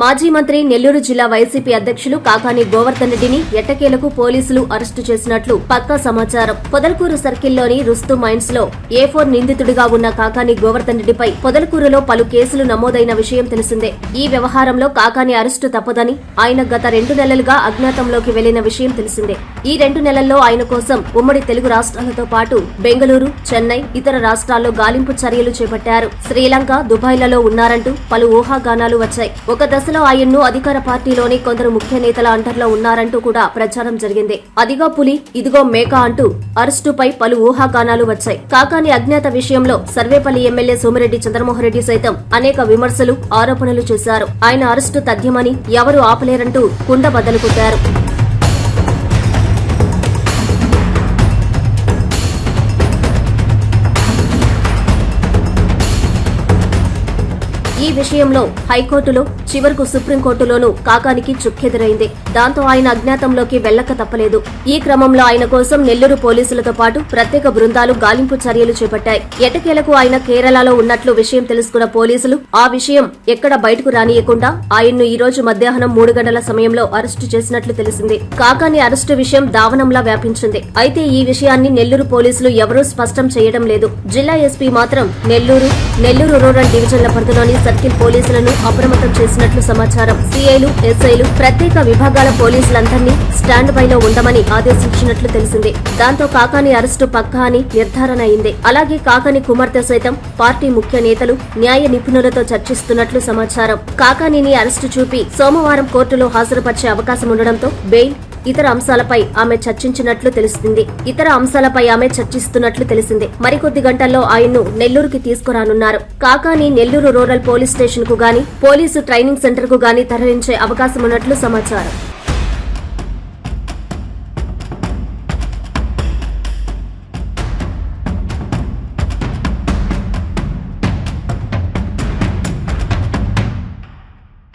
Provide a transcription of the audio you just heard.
మాజీ మంత్రి నెల్లూరు జిల్లా వైసీపీ అధ్యక్షులు కాకాని గోవర్ధన్ రెడ్డిని ఎట్టకేలకు పోలీసులు అరెస్టు చేసినట్లు పక్కా సమాచారం. పొదలకూరు సర్కిల్లోని రుస్తు మైన్స్లో ఏ ఫోర్ నిందితుడిగా ఉన్న కాకాని గోవర్ధన్ రెడ్డిపై పొదలకూరులో పలు కేసులు నమోదైన విషయం తెలిసిందే. ఈ వ్యవహారంలో కాకాని అరెస్టు తప్పదని ఆయన గత రెండు నెలలుగా అజ్ఞాతంలోకి వెళ్ళిన విషయం తెలిసిందే. ఈ రెండు నెలల్లో ఆయన కోసం ఉమ్మడి తెలుగు రాష్ట్రాలతో పాటు బెంగళూరు చెన్నై ఇతర రాష్ట్రాల్లో గాలింపు చర్యలు చేపట్టారు. శ్రీలంక దుబాయ్లలో ఉన్నారంటూ పలు ఊహాగానాలు వచ్చాయి. ఒక దశలో ఆయన్ను అధికార పార్టీలోని కొందరు ముఖ్య నేతల అంటర్లో ఉన్నారంటూ కూడా ప్రచారం జరిగింది. అదిగో పులి ఇదిగో మేక అంటూ అరెస్టుపై పలు ఊహాగానాలు వచ్చాయి. కాకాని అజ్ఞాత విషయంలో సర్వేపల్లి ఎమ్మెల్యే సోమిరెడ్డి చంద్రమోహన్ రెడ్డి సైతం అనేక విమర్శలు ఆరోపణలు చేశారు. ఆయన అరెస్టు తథ్యమని ఎవరు ఆపలేరంటూ కుండ బద్దలు విషయంలో హైకోర్టులో చివరకు సుప్రీంకోర్టులోనూ కాకానికి చుక్కెదురైంది. దాంతో ఆయన అజ్ఞాతంలోకి వెళ్ళక తప్పలేదు. ఈ క్రమంలో ఆయన కోసం నెల్లూరు పోలీసులతో పాటు ప్రత్యేక బృందాలు గాలింపు చర్యలు చేపట్టాయి. ఎటకేలకు ఆయన కేరళలో ఉన్నట్లు విషయం తెలుసుకున్న పోలీసులు ఆ విషయం ఎక్కడ బయటకు రానియకుండా ఆయన్ను ఈ రోజు మధ్యాహ్నం మూడు గంటల సమయంలో అరెస్టు చేసినట్లు తెలిసింది. కాకాని అరెస్టు విషయం దావనంలా వ్యాపించింది. అయితే ఈ విషయాన్ని నెల్లూరు పోలీసులు ఎవరూ స్పష్టం చేయడం లేదు. జిల్లా ఎస్పీ మాత్రం నెల్లూరు నెల్లూరు రూరల్ డివిజన్ల పరిధిలోని సర్కిల్ పోలీసులను అప్రమత్తం చేసినట్లు సమాచారం. సీఐలు ఎస్ఐలు ప్రత్యేక విభాగాల పోలీసులందరినీ స్టాండ్ బైలో ఉండమని ఆదేశించినట్లు తెలిసింది. దాంతో కాకాని అరెస్టు పక్కా అని నిర్ధారణ అయింది. అలాగే కాకాని కుమార్తె సైతం పార్టీ ముఖ్య నేతలు న్యాయ నిపుణులతో చర్చిస్తున్నట్లు సమాచారం. కాకానిని అరెస్టు చూపి సోమవారం కోర్టులో హాజరుపరిచే అవకాశం ఉండడంతో బెయిల్ ఇతర అంశాలపై ఆమె చర్చించినట్లు తెలుస్తుంది ఇతర అంశాలపై ఆమె చర్చిస్తున్నట్లు తెలిసింది. మరికొద్ది గంటల్లో ఆయన్ను నెల్లూరుకి తీసుకురానున్నారు. కాకాని నెల్లూరు రూరల్ పోలీస్ స్టేషన్కు గాని పోలీసు ట్రైనింగ్ సెంటర్కు గాని తరలించే అవకాశం ఉన్నట్లు సమాచారం.